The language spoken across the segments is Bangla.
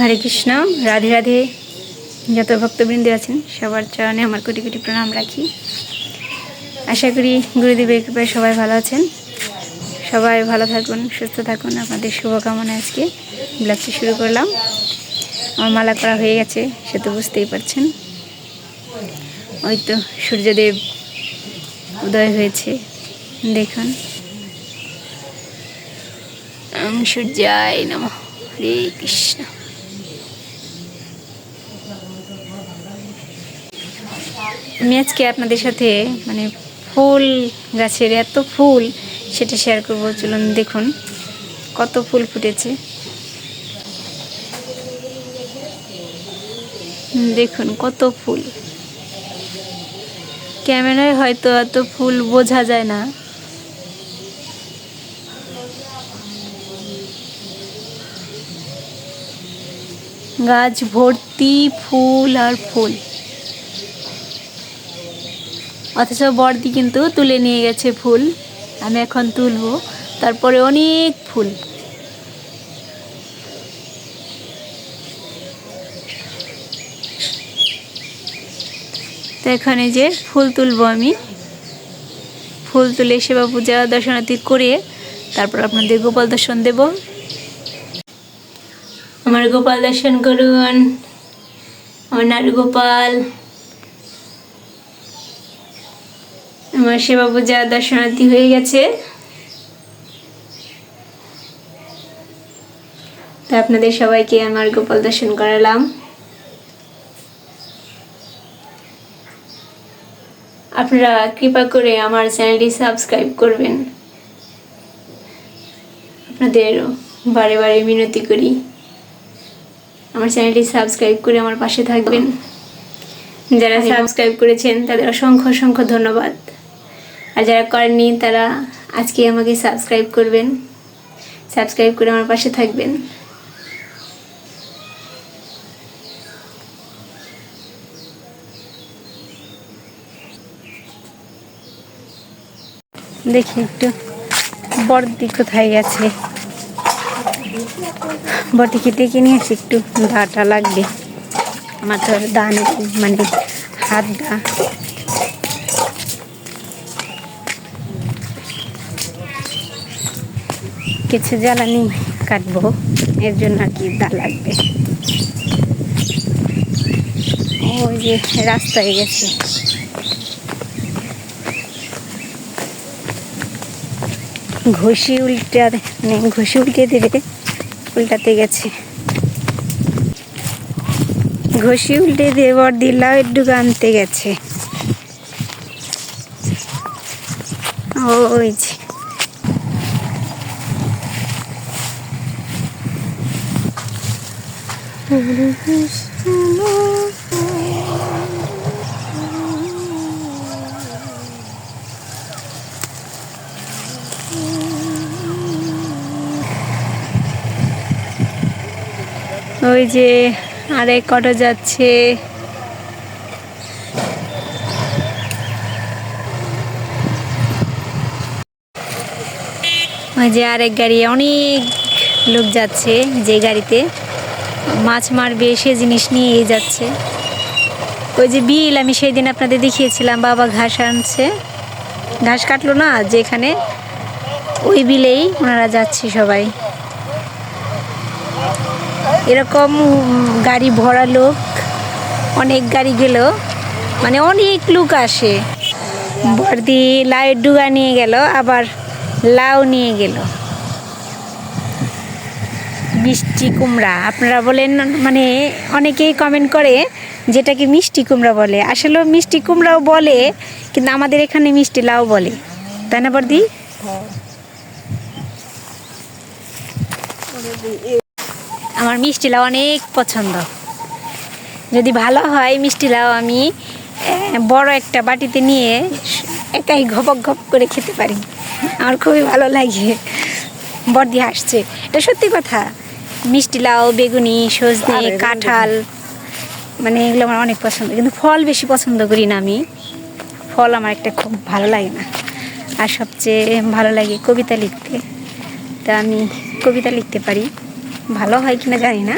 হরে কৃষ্ণ, রাধে রাধে। যত ভক্তবৃন্দ আছেন, সবার চরণে আমার কোটি কোটি প্রণাম রাখি। আশা করি গুরুদেবের কৃপায় সবাই ভালো আছেন। সবাই ভালো থাকুন, সুস্থ থাকুন। আপনাদের শুভকামনা আজকে ব্লগটি শুরু করলাম। আমার মালা করা হয়ে গেছে, সে তো বুঝতেই পারছেন। ওই তো সূর্যদেব উদয় হয়েছে, দেখুন। সূর্যায় নম হরে কৃষ্ণ। আমি আজকে আপনাদের সাথে মানে ফুল গাছের এত ফুল সেটা শেয়ার করব। চলুন দেখুন কত ফুল ফুটেছে। দেখুন কত ফুল। ক্যামেরায় হয়তো এত ফুল বোঝা যায় না। গাছ ভর্তি ফুল আর ফুল। অথচ বর্দি কিন্তু তুলে নিয়ে গেছে ফুল। আমি এখন তুলবো। তারপরে অনেক ফুল। এখানে যে ফুল তুলবো আমি। ফুল তুলে সেবা পূজা, দর্শনার্থী করে তারপর আপনাদের গোপাল দর্শন দেব। আমার গোপাল দর্শন করুন। আমার নারু গোপাল। আমার সেবা পূজা, দর্শনার্থী হয়ে গেছে। তা আপনাদের সবাইকে আমার গোপাল দর্শন করালাম। আপনারা কৃপা করে আমার চ্যানেলটি সাবস্ক্রাইব করবেন। আপনাদের বারে বারে মিনতি করি। আমার চ্যানেলটি সাবস্ক্রাইব করে আমার পাশে থাকবেন। যারা সাবস্ক্রাইব করেছেন, তাদের অসংখ্য অসংখ্য ধন্যবাদ। আর যারা করেননি, তারা আজকে আমাকে সাবস্ক্রাইব করবেন। সাবস্ক্রাইব করে আমার পাশে থাকবেন। দেখি একটু, বড়দি কোথায় গেছে? বটিকে ডেকে নিয়ে আসি একটু দাটা লাগবে। আমার তো দা মানে হাত দা কিছু জ্বালানি কাটবো। এর জন্য আর কি দা লাগবে। ওই যে রাস্তায় গেছে। ঘষি উল্টা মানে ঘষি উল্টে দেবে উল্টাতে গেছে। ঘষি উল্টে দিয়ে বর দিলাও একটু আনতে গেছে ওই যে ওই যে আরেক অটো যাচ্ছে। ওই যে আরেক গাড়ি অনেক লোক যাচ্ছে যে গাড়িতে। মাছ মারবে, সে জিনিস নিয়েই যাচ্ছে। ওই যে বিল আমি সেই দিন আপনাদের দেখিয়েছিলাম, বাবা ঘাস আনছে। ঘাস কাটলো না, যেখানে ওই বিলেই ওনারা যাচ্ছে সবাই। এরকম গাড়ি ভরা লোক, অনেক গাড়ি গেল। মানে অনেক লোক আসে। বর্দি লাউয়ের ডুগা নিয়ে গেল, আবার লাউ নিয়ে গেল। মিষ্টি কুমড়া। আপনারা বলেন মানে অনেকেই কমেন্ট করে যেটাকে মিষ্টি কুমড়া বলে। আসলেও মিষ্টি কুমড়াও বলে, কিন্তু আমাদের এখানে মিষ্টি লাউ বলে। তাই না বর্দি আমার মিষ্টি লাউ অনেক পছন্দ। যদি ভালো হয় মিষ্টি লাউ আমি বড় একটা বাটিতে নিয়ে একাই ঘপক ঘপ করে খেতে পারি। আমার খুবই ভালো লাগে। বর্দি হাসছে। এটা সত্যি কথা। মিষ্টি লাউ বেগুনি সজনে কাঁঠাল মানে এগুলো আমার অনেক পছন্দ। কিন্তু ফল বেশি পছন্দ করি না আমি। ফল আমার একটা খুব ভালো লাগে না। আর সবচেয়ে ভালো লাগে কবিতা লিখতে। তা আমি কবিতা লিখতে পারি। ভালো হয় কিনা জানি না।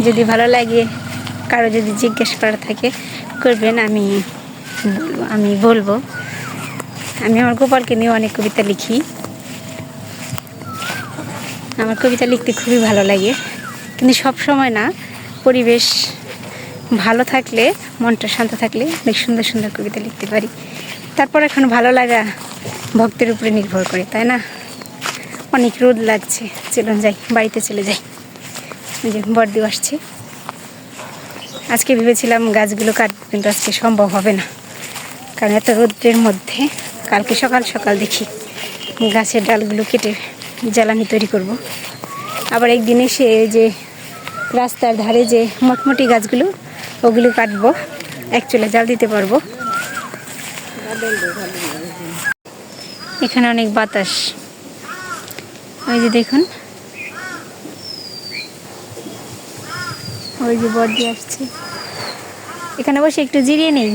যদি ভালো লাগে কারও যদি জিজ্ঞেস করা থাকে করবেন আমি আমি বলব। আমি আমার গোপালকে নিয়ে অনেক কবিতা লিখি। আমার কবিতা লিখতে খুবই ভালো লাগে। কিন্তু সব সময় না, পরিবেশ ভালো থাকলে, মনটা শান্ত থাকলে অনেক সুন্দর সুন্দর কবিতা লিখতে পারি। তারপর এখন ভালো লাগা ভক্তের উপরে নির্ভর করে, তাই না? অনেক রোদ লাগছে, চলুন যাই, বাড়িতে চলে যাই। যে বর্দি আসছে। আজকে ভেবেছিলাম গাছগুলো কাটবো কিন্তু আজকে সম্ভব হবে না। কারণ এত রোদ্রের মধ্যে কালকে সকাল সকাল দেখি গাছের ডালগুলো কেটে জ্বালানি তৈরি করব। আবার একদিন এসে যে রাস্তার ধারে যে মোটমুটি গাছগুলো, ওগুলো কাটবো। এক চুলে জাল দিতে পারব। এখানে অনেক বাতাস। ওই যে দেখুন। ওই যে বর্দি আসছে। এখানে বসে একটু জিরিয়ে নেই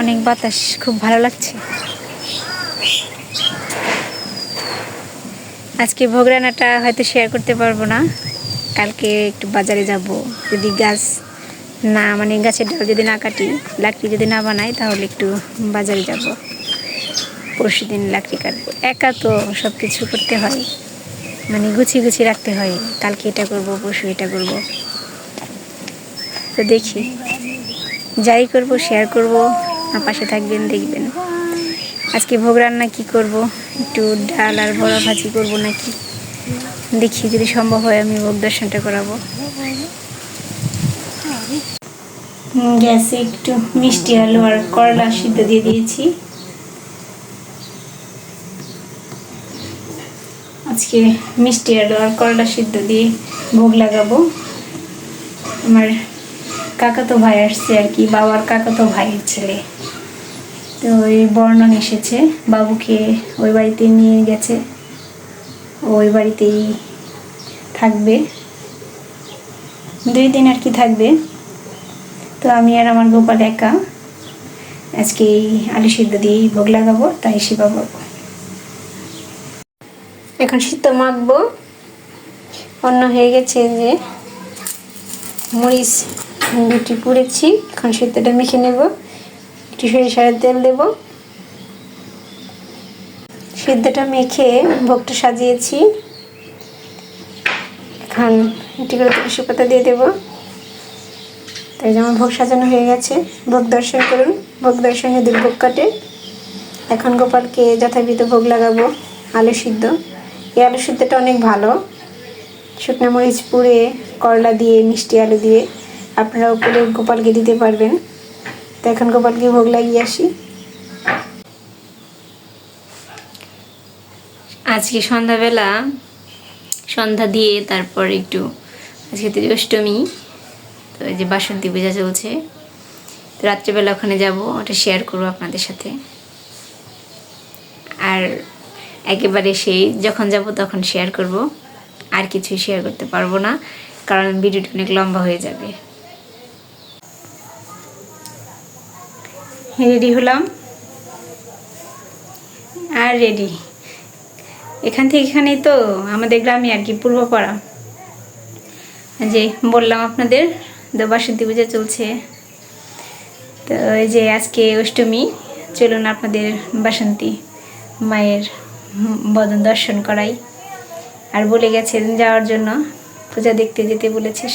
অনেক বাতাস, খুব ভালো লাগছে। আজকে ভোগ রান্নাটা হয়তো শেয়ার করতে পারব না। কালকে একটু বাজারে যাব। যদি গাছ না মানে গাছের ডাল যদি না কাটি, লাকড়ি যদি না বানাই, তাহলে একটু বাজারে যাব। পরশু দিন লাকড়ি কাটবো। একা তো সব কিছু করতে হয়। মানে গুছিয়ে গুছিয়ে রাখতে হয়। কালকে এটা করব, পরশু এটা করব। তো দেখি। যাই করব শেয়ার করব। আমার পাশে থাকবেন, দেখবেন। আজকে ভোগ রান্না কি করব? একটু ডাল আর বড়া ভাজি করব নাকি? দেখি যদি সম্ভব হয় আমি ভোগ দর্শনটা করাবো। গ্যাসে একটু মিষ্টি, আলু আর করলা সিদ্ধ দিয়ে দিয়েছি। আজকে মিষ্টি, আলু আর করলা সিদ্ধ দিয়ে ভোগ লাগাবো। আমার কাকাতো ভাই আসছে আর কি, বাবার কাকাতো ভাইয়ের ছেলে। তো ওই বর্ণন এসেছে, বাবুকে ওই বাড়িতে নিয়ে গেছে ওই বাড়িতেই থাকবে। দুই দিন আর কি থাকবে। তো আমি আর আমার গোপাল একা। আজকে এই আলু সিদ্ধ দিয়েই ভোগ লাগাবো, তাই শিবা পাবো এখন সিদ্ধ মাখবো। অন্য হয়ে গেছে যে মরিচ রুটি পুড়েছি, এখন সিদ্ধটা মেখে নেব। একটু সরিষার তেল দেব। সিদ্ধটা মেখে ভোগটা সাজিয়েছি। এখন একটি করে তুলসী পাতা দিয়ে দেবো। তাই যেমন ভোগ সাজানো হয়ে গেছে। ভোগ দর্শন করুন। ভোগ দর্শনে দুর্ভোগ কাটে। এখন গোপালকে যথাবিধ ভোগ লাগাবো, আলু সিদ্ধ। এই আলু সিদ্ধটা অনেক ভালো। শুকনো মরিচ পুড়ে, করলা দিয়ে, মিষ্টি আলু দিয়ে আপনারা উপরে গোপালকে দিতে পারবেন। তো এখন গোপালকে ভোগ লাগিয়ে আসি। আজকে সন্ধ্যাবেলা, সন্ধ্যা দিয়ে তারপর একটু আজকে তো অষ্টমী তো এই যে বাসন্তী পূজা চলছে। তো রাত্রেবেলা ওখানে যাব, ওটা শেয়ার করব আপনাদের সাথে। আর একেবারে সেই যখন যাব তখন শেয়ার করব। আর কিছুই শেয়ার করতে পারব না, কারণ ভিডিওটা অনেক লম্বা হয়ে যাবে। রেডি হলাম। আর রেডি। এখান থেকে এখানেই তো আমাদের গ্রামে আর কি, পূর্বপাড়া। যে বললাম আপনাদের তো বাসন্তী পূজা চলছে। তো এই যে আজকে অষ্টমী, চলুন আপনাদের বাসন্তী মায়ের বদন দর্শন করাই। আর বলে গেছেন যাওয়ার জন্য, পূজা দেখতে যেতে বলেছে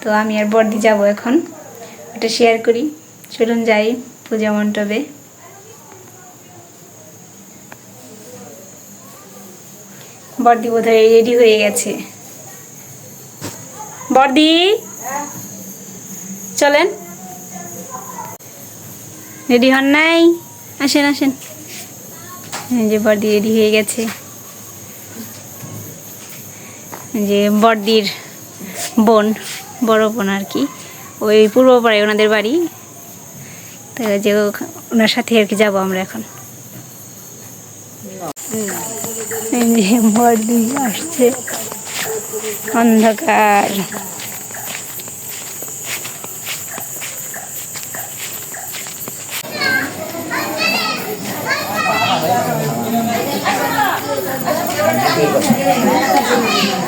তো আমি আর বর্দি যাব এখন, ওটা শেয়ার করি। চলুন যাই। পূজা মণ্ডপে বর্দি বোধহয় রেডি হয়ে গেছে। বর্দি! চলেন। রেডি হন নাই? আসেন আসেন। যে বর্দি রেডি হয়ে গেছে। যে বর্দির বোন, বড় বোন আর কি। ওই পূর্ব পাড়ায় ওনাদের বাড়ি। যে ওনার সাথে আর কি যাব আমরা এখন। আসছে অন্ধকার। Đẹp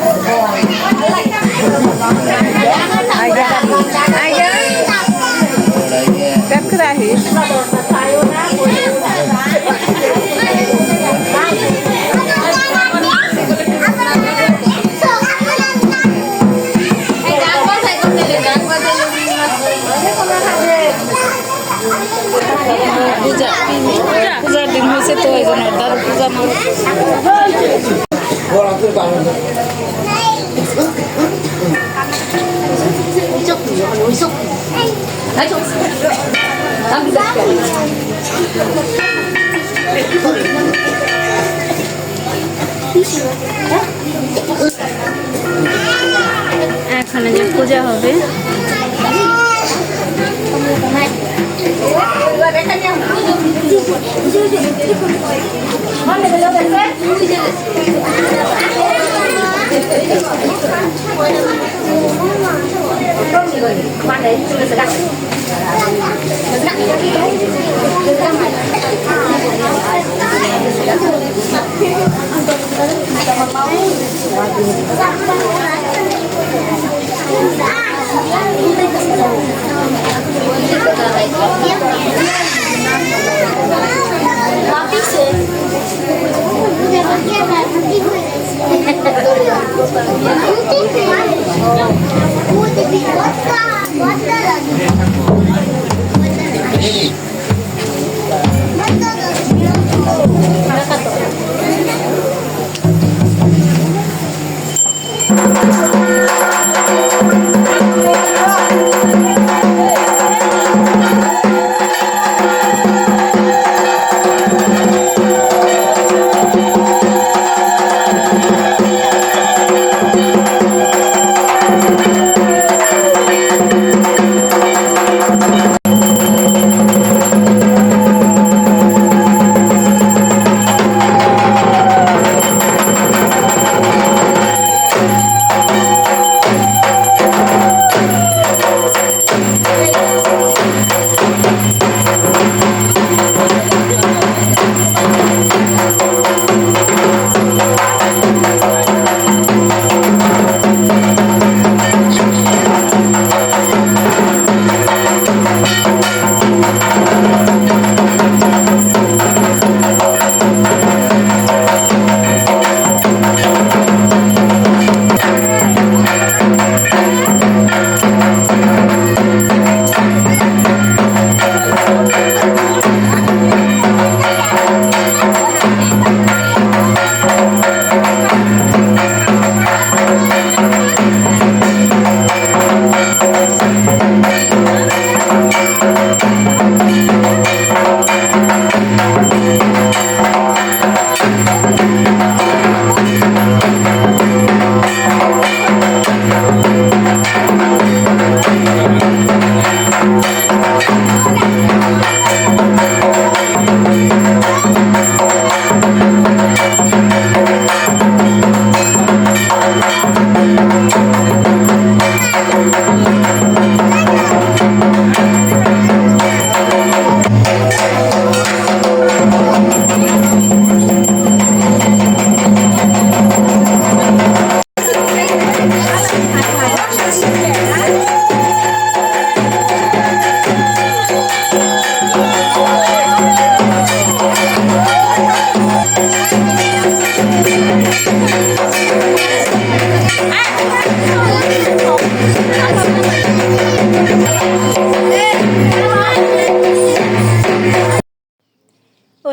cái পূজার দিন হয়েছে তো ওই জন্য তার পূজা না এখানে যে পূজা হবে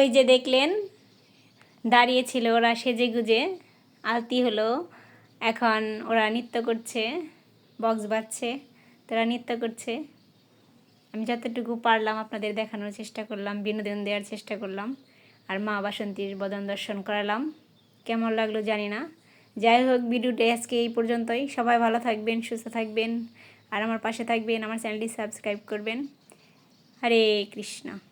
ওই যে দেখলেন দাঁড়িয়েছিল ওরা সেজে গুজে, আলতি হলো, এখন ওরা নৃত্য করছে, বক্স বাজছে, তোরা নৃত্য করছে। আমি যতটুকু পারলাম আপনাদের দেখানোর চেষ্টা করলাম, বিনোদন দেওয়ার চেষ্টা করলাম, আর মা বাসন্তীর বদন দর্শন করালাম। কেমন লাগল জানি না। যাই হোক, ভিডিওটা আজকে এই পর্যন্তই। সবাই ভালো থাকবেন, সুস্থ থাকবেন, আর আমার পাশে থাকবেন, আমার চ্যানেলটি সাবস্ক্রাইব করবেন। হরে কৃষ্ণ।